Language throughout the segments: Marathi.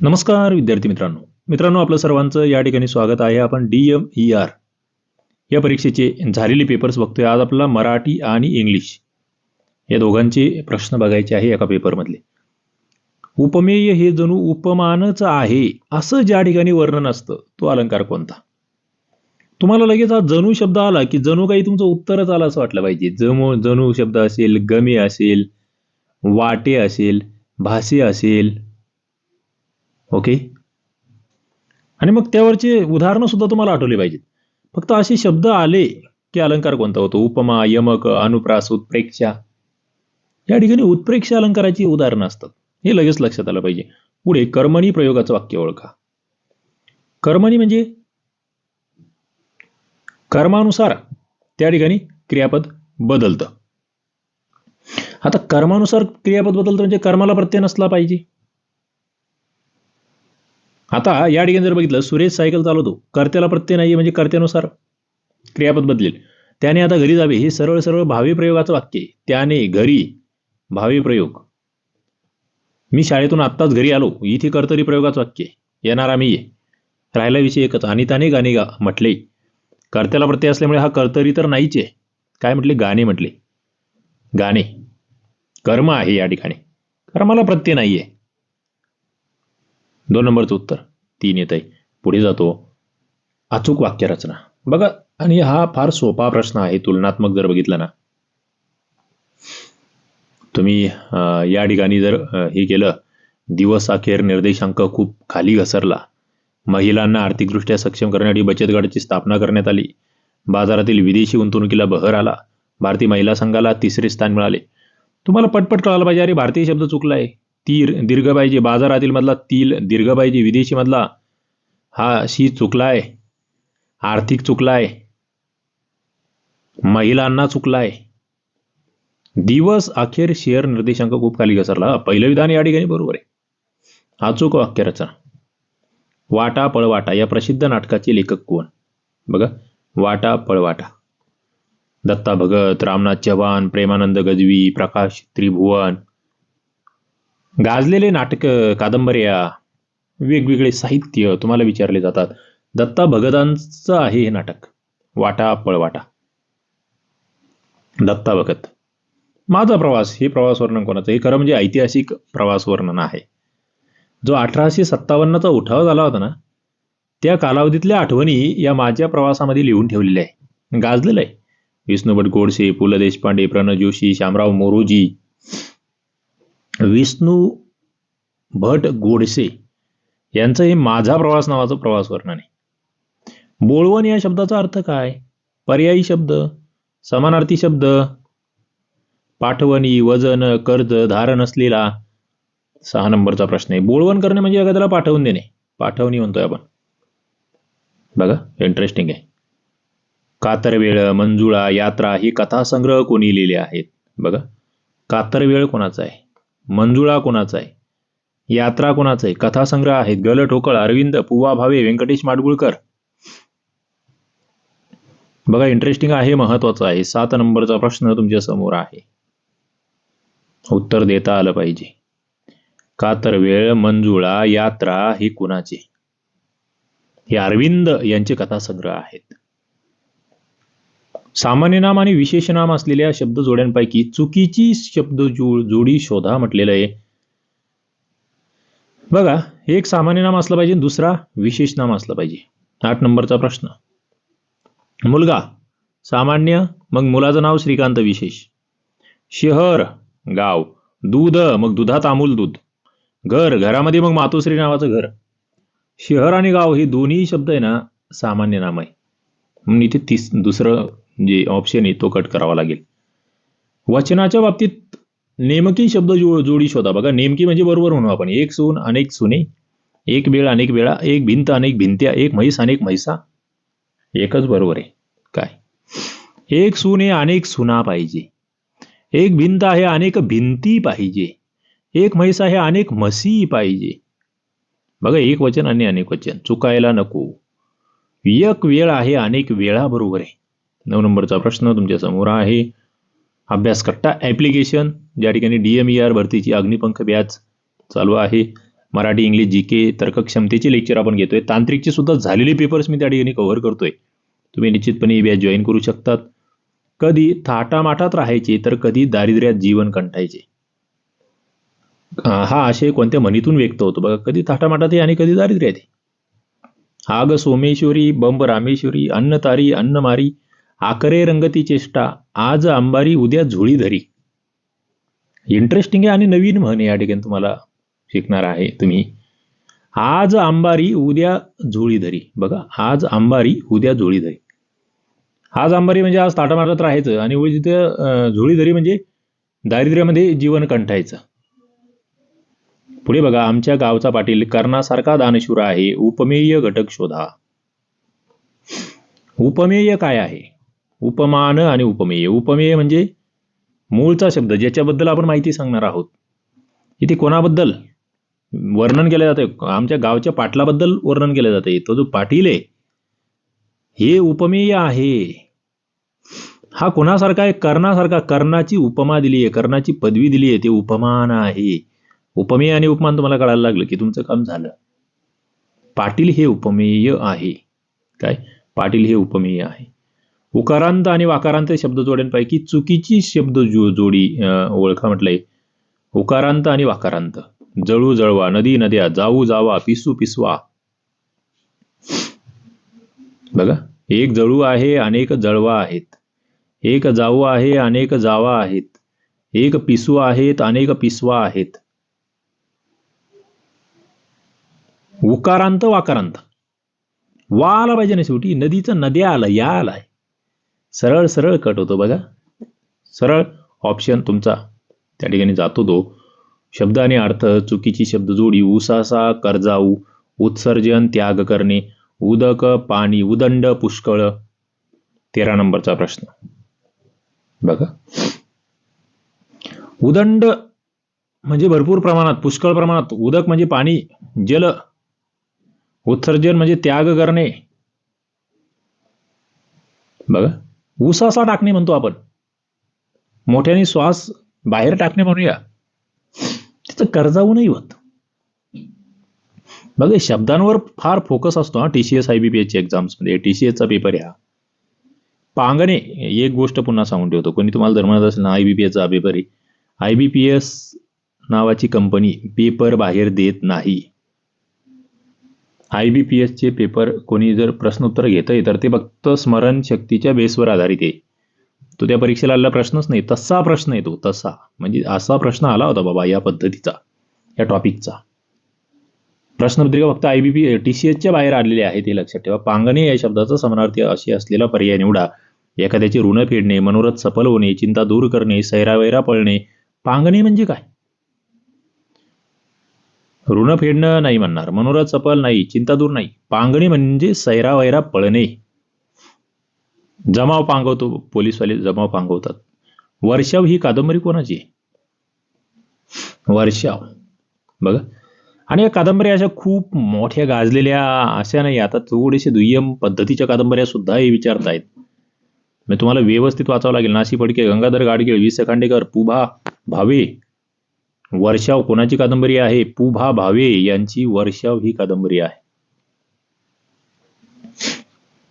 नमस्कार विद्यार्थी मित्रांनो. मित्रांनो आपलं सर्वांचं या ठिकाणी स्वागत आहे. आपण डी एम ई आर या परीक्षेचे झालेले पेपर्स बघतोय. आज आपला मराठी आणि इंग्लिश या दोघांचे प्रश्न बघायचे आहे एका पेपरमधले उपमेय हे जणू उपमानच आहे असं ज्या ठिकाणी वर्णन असतं तो अलंकार कोणता? तुम्हाला लगेच हा जणू शब्द आला की जणू काही तुमचं उत्तरच आलं असं वाटलं पाहिजे. जमो जणू शब्द असेल गमे असेल वाटे असेल भासे असेल ओके? आणि मग त्यावरचे उदाहरणं सुद्धा तुम्हाला आठवली पाहिजेत. फक्त असे शब्द आले की अलंकार कोणता होतो? उपमा यमक अनुप्रास उत्प्रेक्षा. या ठिकाणी उत्प्रेक्षा अलंकाराची उदाहरणं असतात. हे लगेच लक्षात आलं पाहिजे. पुढे कर्मणी प्रयोगाचं वाक्य ओळखा. कर्मणी म्हणजे? कर्मानुसार त्या ठिकाणी क्रियापद बदलतं. आता कर्मानुसार क्रियापद बदलतं म्हणजे कर्माला प्रत्यय नसला पाहिजे. आता या ठिकाणी जर बघितलं सुरेश सायकल चालवतो. कर्त्याला प्रत्यय नाही म्हणजे कर्त्यानुसार क्रियापद बदलेल. त्याने आता घरी जावे हे सरळ सरळ भावी प्रयोगाचं वाक्य आहे. त्याने घरी भावी प्रयोग. मी शाळेतून आत्ताच घरी आलो इथे कर्तरी प्रयोगाचं वाक्य आहे. येणारा मी ये राहिला विषय एकच आणि त्याने गाणे गा म्हटले. कर्त्याला प्रत्यय असल्यामुळे हा कर्तरी तर नाहीच आहे. काय म्हटले? गाणे म्हटले. गाणे. कर्म आहे या ठिकाणी. कर्माला प्रत्यय नाहीये. दोन नंबरचं उत्तर. तीन येत आहे पुढे जातो. अचूक वाक्यरचना बघा आणि हा फार सोपा प्रश्न आहे तुलनात्मक जर बघितलं ना. तुम्ही या ठिकाणी जर हे केलं दिवस अखेर निर्देशांक खूप खाली घसरला. महिलांना आर्थिकदृष्ट्या सक्षम करण्यासाठी बचत गटाची स्थापना करण्यात आली. बाजारातील विदेशी गुंतवणुकीला बहर आला. भारतीय महिला संघाला तिसरे स्थान मिळाले. तुम्हाला पटपट कळायला पाहिजे अरे भारतीय शब्द चुकलाय. तीर दीर्घ पाहिजे बाजारातील मधला तील दीर्घ पाहिजे विदेशी मधला हा शी चुकलाय आर्थिक चुकलाय महिलांना चुकलाय. दिवस अखेर शेअर निर्देशांक खूप खाली घसरला. पहिलं विधान या ठिकाणी बरोबर आहे. अचूक वाक्यरचना वाटा पळवाटा या प्रसिद्ध नाटकाचे लेखक कोण? बघा वाटा पळवाटा. दत्ता भगत रामनाथ चव्हाण प्रेमानंद गजवी प्रकाश त्रिभुवन गाजलेले नाटक कादंबऱ्या वेगवेगळे साहित्य तुम्हाला विचारले जातात. दत्ता भगतांचं आहे हे नाटक. वाटा पळवाटा. दत्ता भगत. माझा प्रवास हे प्रवास वर्णन कोणाचं हे खरं म्हणजे ऐतिहासिक प्रवास वर्णन आहे. जो अठराशे सत्तावन्नचा उठाव झाला होता ना त्या कालावधीतल्या आठवणी या माझ्या प्रवासामध्ये लिहून ठेवलेल्या आहे. गाजलेलं आहे. विष्णुभट गोडसे पु ल देशपांडे प्रणव जोशी श्यामराव मोरोजी विष्णू भट गोडसे यांचं हे माझा प्रवास नावाचं प्रवास वर्णन आहे. बोळवण या शब्दाचा अर्थ काय? पर्यायी शब्द समानार्थी शब्द पाठवणी वजन कर्ज धारण असलेला सहा नंबरचा प्रश्न आहे. बोळवण करणे म्हणजे एखाद्याला पाठवून देणे. पाठवणी म्हणतोय आपण. बघा इंटरेस्टिंग आहे. कातरवेळ मंजुळा यात्रा ही कथासंग्रह कोणी लिहिले आहेत? बघा कातरवेळ कोणाचा आहे? मंजुळा कोणाचा आहे यात्रा कोणाचा आहे कथासंग्रह आहेत. गल ठोकळ अरविंद पुवा भावे व्यंकटेश माडगुळकर. बघा इंटरेस्टिंग आहे महत्वाचं आहे सात नंबरचा प्रश्न तुमच्यासमोर आहे. उत्तर देता आलं पाहिजे. कातरवेळ मंजुळा यात्रा हे कुणाचे? हे अरविंद यांचे कथासंग्रह आहेत. सामान्य नाम आणि विशेष नाम असलेल्या शब्द जोड्यांपैकी चुकीची शब्द जोडी शोधा म्हटलेलं आहे. बघा एक सामान्य नाम असलं पाहिजे दुसरा विशेष नाम असलं पाहिजे. आठ नंबरचा प्रश्न. मुलगा सामान्य मग मुलाचं नाव श्रीकांत विशेष. शहर गाव. दूध मग दुधात अमूल दूध. घर घरामध्ये मग मातोश्री नावाचं घर. शहर आणि गाव हे दोन्ही शब्द आहे ना सामान्य नाम आहे. म्हणून इथे तीस दुसरं म्हणजे जे ऑप्शन आहे तो कट करावा लागेल. वचनाच्या बाबतीत नेमकी शब्द जो जोडी शोधा. बघा नेमकी म्हणजे बरोबर म्हणू आपण. एक सून अनेक सुने एक वेळ अनेक वेळा एक भिंत अनेक भिंत्या एक म्हैस अनेक म्हैसा. एकच बरोबर आहे. काय? एक सून आहे अनेक सुना पाहिजे. एक भिंत आहे अनेक भिंती पाहिजे. एक म्हैस आहे अनेक म्हसी पाहिजे. बघा एक वचन आणि अनेक वचन. चुकायला नको. एक वेळ आहे अनेक वेळा बरोबर आहे. नऊ नंबरचा प्रश्न तुमच्यासमोर आहे. अभ्यासकट्टा ॲप्लिकेशन ज्या ठिकाणी डी एम ई आर भरतीची अग्निपंख बॅच चालू आहे. मराठी इंग्लिश जी के तर्कक्षमतेचे लेक्चर आपण घेतोय. तांत्रिकचे सुद्धा झालेले पेपर्स मी त्या ठिकाणी कव्हर करतोय. तुम्ही निश्चितपणे ही बॅच जॉईन करू शकतात. कधी थाटामाटात राहायचे तर कधी दारिद्र्यात जीवन कंटायचे हा आशय कोणत्या म्हणीतून व्यक्त होतो? बघा कधी थाटामाटात आहे आणि कधी दारिद्र्यात आहे. आग सोमेश्वरी बंब रामेश्वरी अन्नतारी अन्नमारी आकरे रंगती चेष्टा आज अंबारी उद्या झुळी धरी. इंटरेस्टिंग आहे आणि नवीन म्हण या ठिकाणी तुम्हाला शिकणार आहे तुम्ही. आज अंबारी उद्या झोळी धरी. बघा आज अंबारी उद्या झोळी धरी. आज अंबारी म्हणजे आज ताटामाटात राहायचं आणि उद्या तिथं झोळी धरी म्हणजे दारिद्र्यामध्ये जीवन कंठायचं. पुढे बघा आमच्या गावचा पाटील कर्णासारखा दानशूर आहे उपमेय घटक शोधा. उपमेय काय आहे? उपमान आणि उपमेय. उपमेय म्हणजे मूळचा शब्द ज्याच्याबद्दल आपण माहिती सांगणार आहोत. इथे कोणाबद्दल? वर्णन केलं जातं आमच्या गावच्या पाटलाबद्दल वर्णन केलं जाते तो जो पाटील आहे हे उपमेय आहे. हा कोणासारखा आहे? कर्णासारखा. कर्णाची उपमा दिली आहे. कर्णाची पदवी दिली आहे. ते उपमान आहे. उपमेय आणि उपमान तुम्हाला कळायला लागलं की तुमचं काम झालं. पाटील हे उपमेय आहे. काय? पाटील हे उपमेय आहे. उकारांत आणि वाकारांत शब्द जोड्यांपैकी चुकीची शब्द जो जोडी ओळखा म्हटलंय. उकारांत आणि वाकारांत. जळू जळवा नदी नद्या जाऊ जावा पिसू पिसवा. बघा एक जळू आहे अनेक जळवा आहेत. एक जाऊ आहे अनेक जावा आहेत. एक पिसू आहेत अनेक पिसवा आहेत. उकारांत वाकारांत. वा आला पाहिजे ना शेवटी नदीचं नद्या आलं या आलाय सरळ सरळ कट होतो बघा. सरळ ऑप्शन तुमचा त्या ठिकाणी जातो तो. शब्द आणि अर्थ चुकीची शब्द जोडी उसासा कर्जाऊ उत्सर्जन त्याग करणे उदक पाणी उदंड पुष्कळ. तेरा नंबरचा प्रश्न. बघा. उदंड म्हणजे भरपूर प्रमाणात पुष्कळ प्रमाणात. उदक म्हणजे पाणी जल. उत्सर्जन म्हणजे त्याग करणे. बघा. उसासा टाकणे म्हणतो आपण. मोठ्याने श्वास बाहेर टाकणे म्हणूया. तिथं कर्जाऊनही होत. बघा शब्दांवर फार फोकस असतो हा T C S I B P एसच्या एक्झाम्समध्ये टी सी एसचा पेपर या पांगणे एक गोष्ट पुन्हा सांगून ठेवतो. कोणी तुम्हाला जर म्हणत असेल ना आय बी पी एसचा पेपर आहे. आय बी पी एस नावाची कंपनी पेपर बाहेर देत नाही. आय बी पी एसचे पेपर कोणी जर प्रश्नोत्तर घेतंय तर ते फक्त स्मरणशक्तीच्या बेसवर आधारित आहे. तो त्या परीक्षेला आलेला प्रश्नच नाही तसा प्रश्न येतो तसा. म्हणजे असा प्रश्न आला होता बाबा या पद्धतीचा या टॉपिकचा. प्रश्नपत्रिका फक्त I B P T C एसच्या बाहेर आलेले आहे ते लक्षात ठेवा. पांगणे या शब्दाचा समानार्थी अशी असलेला पर्याय निवडा. एखाद्याचे ऋण फेडणे मनोरथ सफल होणे चिंता दूर करणे सैरावैरा पळणे. पांगणे म्हणजे काय? ऋण फेडणं नाही म्हणणार मनोरथ चपल नाही चिंता दूर नाही. पांगणे म्हणजे सैरावैरा पळणे. जमाव पांगवतो पोलीसवाले जमाव पांगवतात. वर्षाव ही कादंबरी कोणाची? वर्षाव. बघा. आणि या कादंबऱ्या अशा खूप मोठ्या गाजलेल्या अशा नाही आता थोडेसे दुय्यम पद्धतीच्या कादंबऱ्या सुद्धा हे विचारतायत. मग तुम्हाला व्यवस्थित वाचावं लागेल. नाशी फडके गंगाधर गाडगीळ वि स खांडेकर पुभा भावे वर्षाव कोणाची कादंबरी आहे? पुभा भावे यांची वर्षाव ही कादंबरी आहे.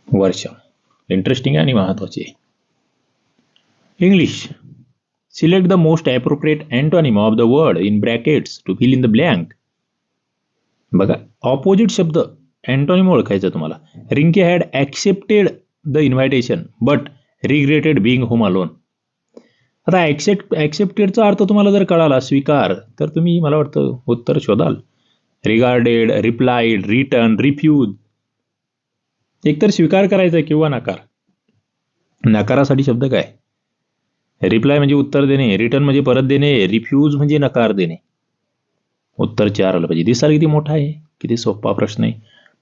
वर्षाव. इंटरेस्टिंग आणि महत्वाची आहे. English select the most appropriate antonym of the word in brackets to fill in the blank बघा ऑपोजिट शब्द अँटॉनिम ओळखायचा तुम्हाला. Rinki had accepted the invitation but regretted being home alone आता ॲक्सेप्ट ॲक्सेप्टेडचा अर्थ तुम्हाला जर कळाला स्वीकार तर तुम्ही मला वाटतं उत्तर शोधाल. रिगार्डेड रिप्लाईड रिटर्न रिफ्यूज एकतर स्वीकार करायचा किंवा नकार. नकारासाठी शब्द काय? रिप्लाय म्हणजे उत्तर देणे रिटर्न म्हणजे परत देणे रिफ्यूज म्हणजे नकार देणे. उत्तर चार आलं पाहिजे. दिसाल किती मोठा आहे? किती सोपा प्रश्न आहे.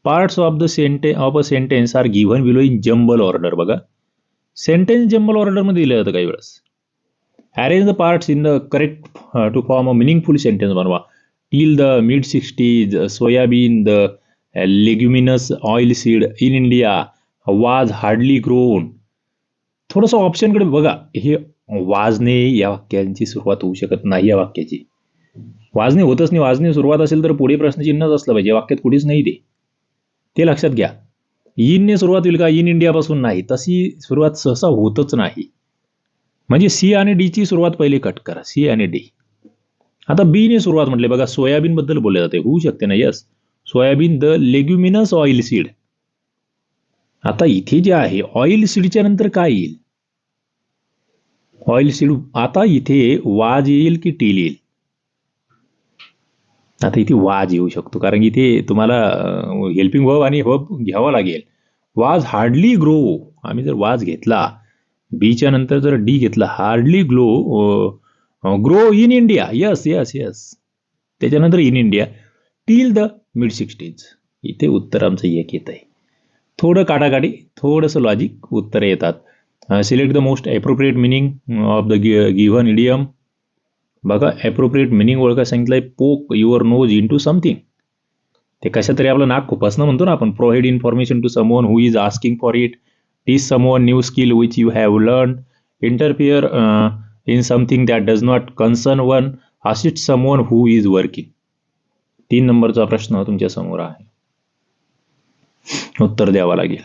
Parts of the sentence of a sentence are given below in jumbled order बघा. सेंटेन्स जम्बल ऑर्डरमध्ये दिलं जातं काही वेळेस. Arrange the parts in the correct to form a meaningful sentence बनवा till the mid sixties soybean the leguminous oil seed in India was hardly grown थोडंसं ऑप्शनकडे बघा. हे वाजने या वाक्यांची सुरुवात होऊ शकत नाही या वाक्याची. वाजणे होतच नाही. वाजणे सुरुवात असेल तर पुढे प्रश्नचिन्हच असलं पाहिजे. वाक्यात कुठेच नाही ते. ते लक्षात घ्या. इनने सुरुवात होईल का? इन इंडियापासून नाही. तशी सुरुवात सहसा होतच नाही. म्हणजे सी आणि डीची सुरुवात पहिले कट करा. सी आणि डी. आता बीने सुरुवात म्हटले. बघा सोयाबीन बद्दल बोलले जाते. होऊ शकते ना? Yes soybean the leguminous oil seed आता इथे जे आहे ऑइल सीडच्या नंतर काय येईल? ऑइल सीड आता इथे वाज येईल की टील येईल? आता इथे वाज येऊ शकतो. कारण इथे तुम्हाला हेल्पिंग हब आणि हब घ्यावा लागेल. वाज हार्डली ग्रो आम्ही जर वाज घेतला बीच्या नंतर जर डी घेतला hardly glow grow in India. Yes yes yes त्याच्यानंतर in India. Till the mid sixties इथे उत्तर आमचं एक येत आहे. थोडं काटाकाटी थोडंसं लॉजिक उत्तरं येतात. Select the most appropriate meaning of the given idiom बघा ॲप्रोप्रिएट मिनिंग ओळखा सांगितलंय poke your nose in to something ते कशा तरी आपलं नाक खुपसणं म्हणतो ना आपण. Provide information to someone who is asking for it teach someone new skill which you have learn interfere in something that does not concern one assist someone who is working तीन नंबरचा प्रश्न तुमच्यासमोर आहे. उत्तर द्यावं लागेल.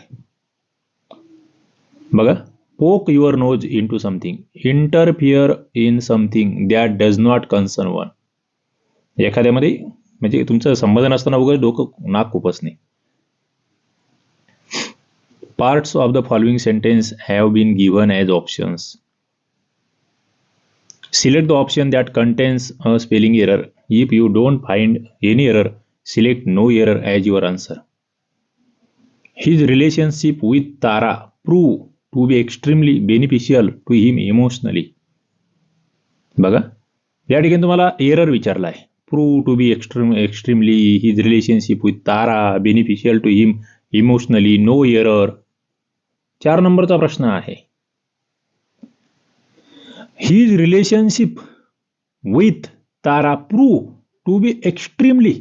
बघा poke your nose in to something interfere in something that does not concern one एखाद्यामध्ये म्हणजे तुमचं संबंध नसताना उगाच डोकं नाक खुपसणे parts of the following sentence have been given as options select the option that contains a spelling error if you don't find any error select no error as your answer his relationship with Tara prove to be extremely beneficial to him emotionally बघा या ठिकाणी तुम्हाला एरर विचारला आहे prove to be extreme extremely his relationship with Tara beneficial to him emotionally no error चार नंबरचा प्रश्न आहे. His relationship with Tara prove to be extremely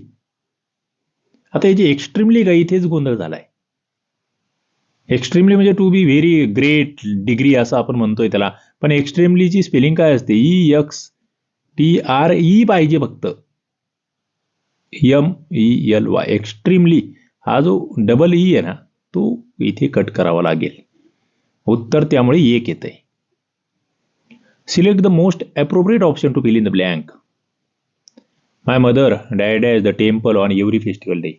आता याची एक्स्ट्रीमली का इथेच गोंधळ झालाय. एक्स्ट्रीमली म्हणजे to be very great degree असं आपण म्हणतोय त्याला. पण एक्स्ट्रीमलीची स्पेलिंग काय असते? E X T R E पाहिजे फक्त. M E L Y extremely हा जो डबल ई e आहे ना तो इथे कट करावा लागेल. उत्तर त्यामुळे एक येत आहे select the most appropriate option to fill in the blank my mother died is the temple on every festival day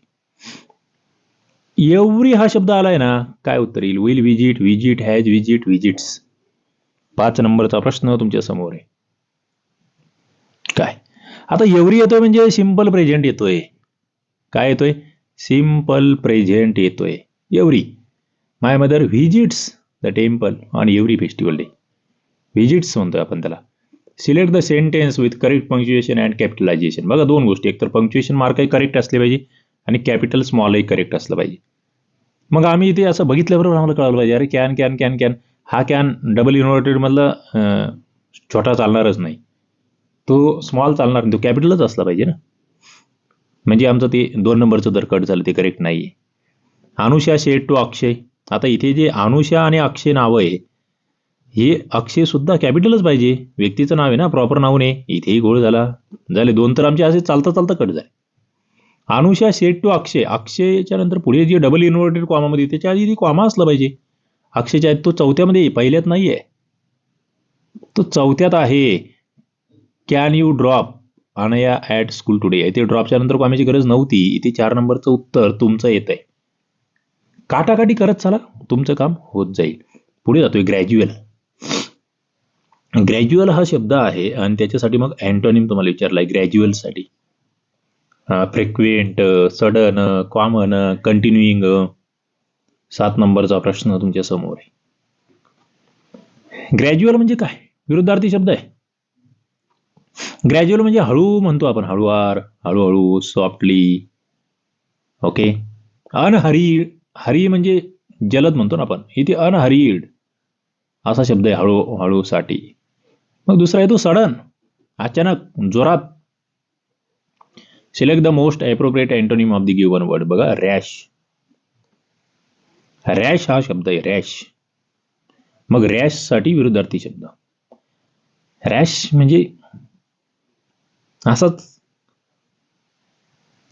every हा शब्द आलाय ना काय उत्तर येईल? Will visit visit has visit visits पाच नंबरचा प्रश्न तुमच्यासमोर आहे. काय? आता एव्हरी येतोय म्हणजे सिंपल प्रेझेंट येतोय. काय येतोय? सिंपल प्रेझेंट येतोय. Every my mother visits the temple on every festival day visits म्हणतोय आपण त्याला select the sentence with correct punctuation and capitalization बघा दोन गोष्टी एकतर पंक्च्युएशन मार्कही करेक्ट असले पाहिजे आणि कॅपिटल स्मॉलही करेक्ट असलं पाहिजे मग आम्ही इथे असं बघितल्याबरोबर आम्हाला कळलं पाहिजे अरे कॅन कॅन कॅन कॅन हा कॅन डबल इन्व्हर्टेडमधला छोटा चालणारच नाही तो स्मॉल चालणार नाही तो कॅपिटलच असला पाहिजे ना म्हणजे आमचं ते दोन नंबरचं दर कट झालं ते करेक्ट नाही आहे अनुषा शेट टू अक्षय आता इथे जे अनुषा आणि अक्षय नावं आहे हे अक्षय सुद्धा कॅपिटलच पाहिजे. व्यक्तीचं नाव आहे ना प्रॉपर नाव नाही. इथेही गोळ झाला. झाले दोन तर आमचे असे चालता चालता कट झाले. अनुषा शेट टू अक्षय. अक्षयच्या नंतर पुढे जे डबल इन्व्हर्टेड कॉमामध्ये त्याच्या आधी कॉमा असलं पाहिजे. अक्षयच्या आहेत तो चौथ्यामध्ये पहिल्यात नाही आहे. तो चौथ्यात आहे. Can you drop Anaya at school today इथे ड्रॉपच्या नंतर कॉमाची गरज नव्हती. इथे चार नंबरचं उत्तर तुमचं येत आहे काटाकाटी करत चला तुमचं काम होत जाईल. पुढे जातोय ग्रॅज्युअल ग्रॅज्युअल हा शब्द आहे आणि त्याच्यासाठी मग अँटोनिम तुम्हाला विचारलाय ग्रॅज्युअलसाठी फ्रिक्वेंट सडन कॉमन कंटिन्युईंग सात नंबरचा प्रश्न तुमच्यासमोर आहे. ग्रॅज्युअल म्हणजे काय? विरुद्धार्थी शब्द आहे. ग्रॅज्युअल म्हणजे हळू म्हणतो आपण हळूवार हळूहळू सॉफ्टली ओके अनहरी हरी म्हणजे जलद म्हणतो ना आपण. इथे अनहरीड असा शब्द आहे हळू हळूसाठी. मग दुसरा येतो सडन. अचानक जोरात. Select the most appropriate antonym of the given word बघा रॅश रॅश हा शब्द आहे रॅश मग रॅशसाठी विरुद्धार्थी शब्द. रॅश म्हणजे असाच.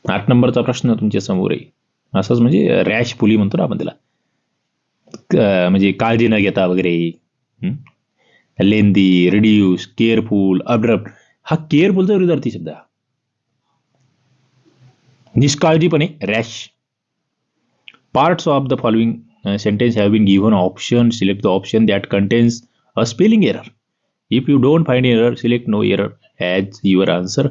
आठ नंबरचा प्रश्न तुमच्यासमोर आहे. असंच म्हणजे रॅश पुली म्हणतो ना आपण त्याला. म्हणजे काळजी न घेता वगैरे. लेंदी रिड्यूस केअरफुल अब्रप हा केअरफुलचा विरुद्धार्थी शब्द हा. निष्काळजीपणे rash. Parts of the following sentence have been given option select the option that contains a spelling error if you don't find error select no error as your answer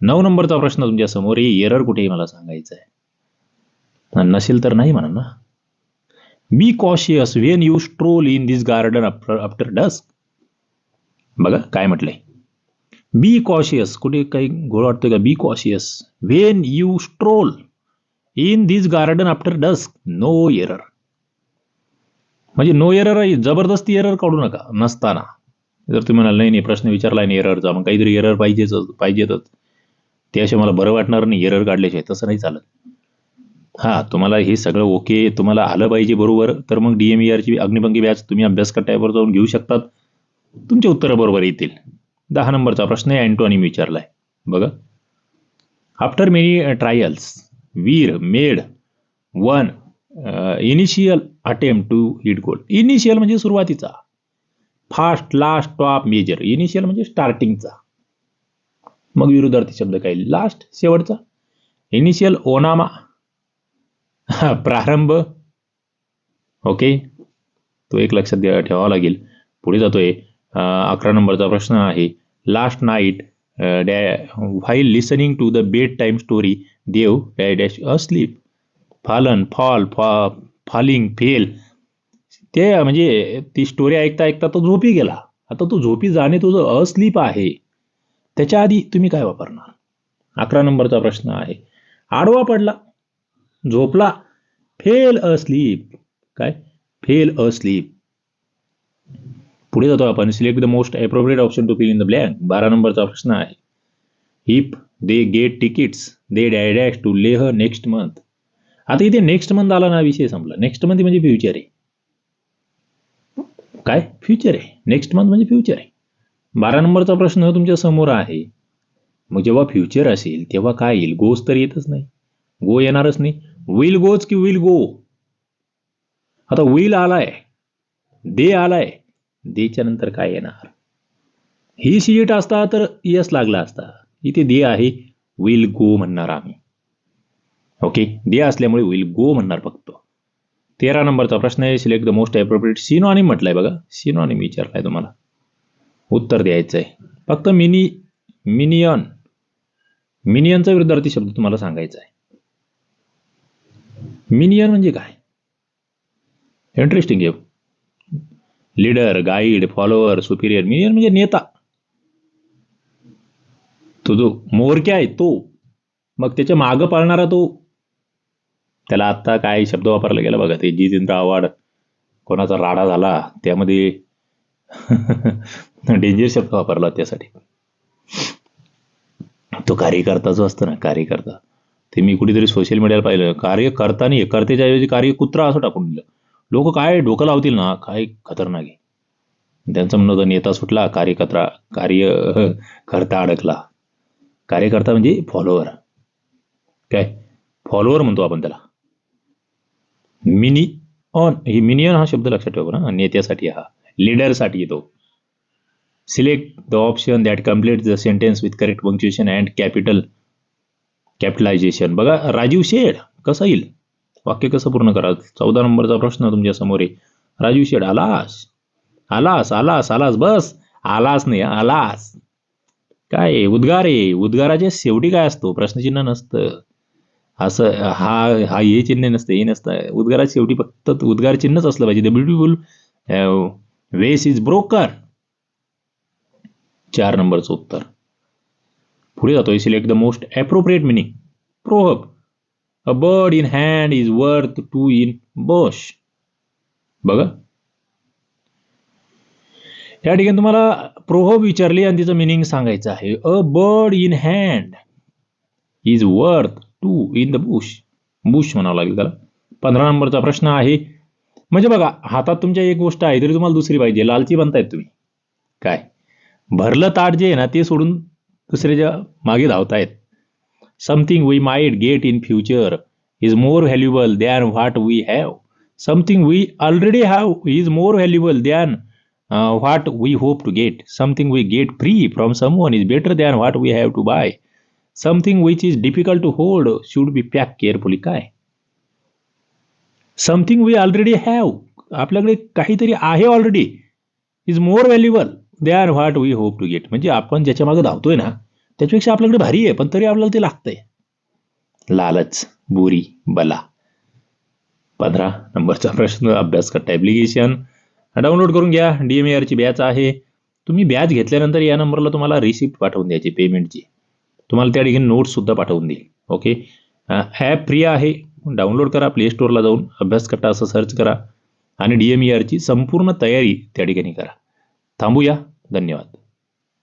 नऊ नंबरचा प्रश्न तुमच्यासमोर हे एरर कुठेही मला सांगायचं आहे नसेल तर नाही म्हणा ना. Be cautious when you stroll in this garden after dusk बघा काय म्हटलंय? बी कॉशियस कुठे काही घोळ वाटतोय का? Be cautious when you stroll in this garden after dusk no error म्हणजे नो एरर जबरदस्ती एरर काढू नका. नसताना. जर तुम्ही म्हणाल नाही नाही प्रश्न विचारला नाही एररचा मग काहीतरी एरर पाहिजेच पाहिजेतच. ते असे मला बरं वाटणार नाही एरर काढल्याशिवाय. तसं नाही चालत. हा तुम्हाला हे सगळं ओके तुम्हाला आलं पाहिजे बरोबर तर मग डीएमईआरची अग्निपंखी बॅच तुम्ही अभ्यास टॅबवर जाऊन घेऊ शकतात. तुमची उत्तरं बरोबर येतील. दहा नंबरचा प्रश्न आहे अँटोनिम विचारलाय. बघा. After many trials were made one initial attempt to hit goal initial म्हणजे सुरुवातीचा. Fast last top major initial म्हणजे स्टार्टिंगचा मग विरुद्धार्थी शब्द काय? लास्ट शेवटचा. इनिशियल ओनामा प्रारंभ. ओके. तो एक लक्षात द्या ठेवावा लागेल. पुढे जातोय. अकरा नंबरचा प्रश्न आहे. Last night dash while listening to the bed time story they've dash dash asleep fallen fall fall falling fell ते म्हणजे ती स्टोरी ऐकता ऐकता तो झोपी गेला. आता तो झोपी जाणे तुझं अस्लीप आहे त्याच्या आधी तुम्ही काय वापरणार? अकरा नंबरचा प्रश्न आहे. आडवा पडला. झोपला. Fell asleep. काय? Fell asleep. पुढे जातो आपण. Select the most appropriate option to fill in the blank बारा नंबरचा प्रश्न आहे. If they get tickets they dash to Leh next month आता इथे नेक्स्ट मंथ आला ना विषय संपला. नेक्स्ट मंथ म्हणजे फ्युचर आहे. काय? फ्युचर आहे. नेक्स्ट मंथ म्हणजे फ्युचर आहे. बारा नंबरचा प्रश्न तुमच्यासमोर आहे. मग जेव्हा फ्युचर असेल तेव्हा काय येईल? गोस तर येतच नाही. गो येणारच नाही. विल गोज की विल गो आता विल आलाय. दे आलाय. देच्या नंतर काय येणार? ही सीट असता तर यस लागला असता. इथे दे आहे. विल गो म्हणणार आम्ही. ओके दे असल्यामुळे विल गो म्हणणार फक्त. तेरा नंबरचा प्रश्न आहे. Select the most appropriate synonym म्हटलंय बघा. सिनॉनिम विचारलाय तुम्हाला. उत्तर द्यायचं आहे फक्त मिनी मिनियन मिनियनचा विरुद्धार्थी शब्द तुम्हाला सांगायचा आहे मिनियन म्हणजे काय? इंटरेस्टिंग आहे. Leader guide follower superior minion म्हणजे नेता. तो जो मोरक्या आहे तो मग त्याच्या मागं पाळणारा तो त्याला आत्ता काय शब्द वापरला गेला बघा ते जितेंद्र आव्हाड कोणाचा राडा झाला त्यामध्ये डेंजर शब्द वापरला त्यासाठी. तो कार्यकर्ता जो असतो ना कार्यकर्ता ते मी कुठेतरी सोशल मीडियाला पाहिलं. कार्य नाही कर्तेच्या ऐवजी कार्य कुत्रा असं टाकून दिलं. लोक काय डोकं लावतील ना? काय खतरनाक आहे. त्यांचं म्हणणं होतं नेता सुटला कार्यकर्ता कार्य करता अडकला. कार्यकर्ता म्हणजे फॉलोअर काय? फॉलोअर म्हणतो आपण त्याला. मिनी ऑन ही मिनियन हा शब्द लक्षात ठेवा ना नेत्यासाठी हा. लीडरसाठी येतो select the option that complete the sentence with correct punctuation and capital capitalization बघा राजीव शेड कसं येईल? वाक्य कसं पूर्ण करा? चौदा नंबरचा प्रश्न तुमच्यासमोर आहे. राजीव शेड आलास. आलास आलास आलास बस. आलास नाही आलास. काय उद्गार आहे. उद्गाराच्या शेवटी काय असतो? प्रश्नचिन्ह नसतं. असं हा हा हे चिन्ह नसतं हे नसतं. उद्गाराच्या शेवटी फक्त उद्गार चिन्हच असलं पाहिजे. The beautiful vase is broken चार नंबरचं उत्तर. पुढे जातोय. Select the most appropriate meaning proverb a bird in hand is worth two in bush बघा. या ठिकाणी तुम्हाला प्रोहब विचारली आणि तिचं मिनिंग सांगायचं आहे. A bird in hand is worth two in the bush bush म्हणावं लागेल त्याला. पंधरा नंबरचा प्रश्न आहे. म्हणजे बघा हातात तुमच्या एक गोष्ट आहे तरी तुम्हाला दुसरी पाहिजे. लालची बनतायत तुम्ही. काय? भरलं ताट जे आहे ना ते सोडून दुसऱ्याच्या मागे धावतायत. Something we might get in future is more valuable than what we have something we already have is more valuable than what we hope to get something we get free from someone is better than what we have to buy something which is difficult to hold should be pack carefully काय? समथिंग वी ऑलरेडी हॅव आपल्याकडे काहीतरी आहे already is more they are what we hope to get म्हणजे आपण ज्याच्या मागे धावतोय ना त्याच्यापेक्षा आपल्याकडे भारी आहे पण तरी आपल्याला ते लागतंय. लालच बुरी बला. पंधरा नंबरचा प्रश्न अभ्यास करता ॲप्लिकेशन डाउनलोड करून घ्या. डी एम आरची बॅच आहे. तुम्ही बॅच घेतल्यानंतर या नंबरला तुम्हाला रिसिप्ट पाठवून द्यायची पेमेंटची तुम्हाला त्या ठिकाणी नोट्ससुद्धा पाठवून देईल. ओके ॲप फ्री आहे. डाउनलोड करा प्ले स्टोअरला जाऊन अभ्यास कट्टा असं सर्च करा. आणि डी एम आरची संपूर्ण तयारी त्या ठिकाणी करा. थांबूया. धन्यवाद.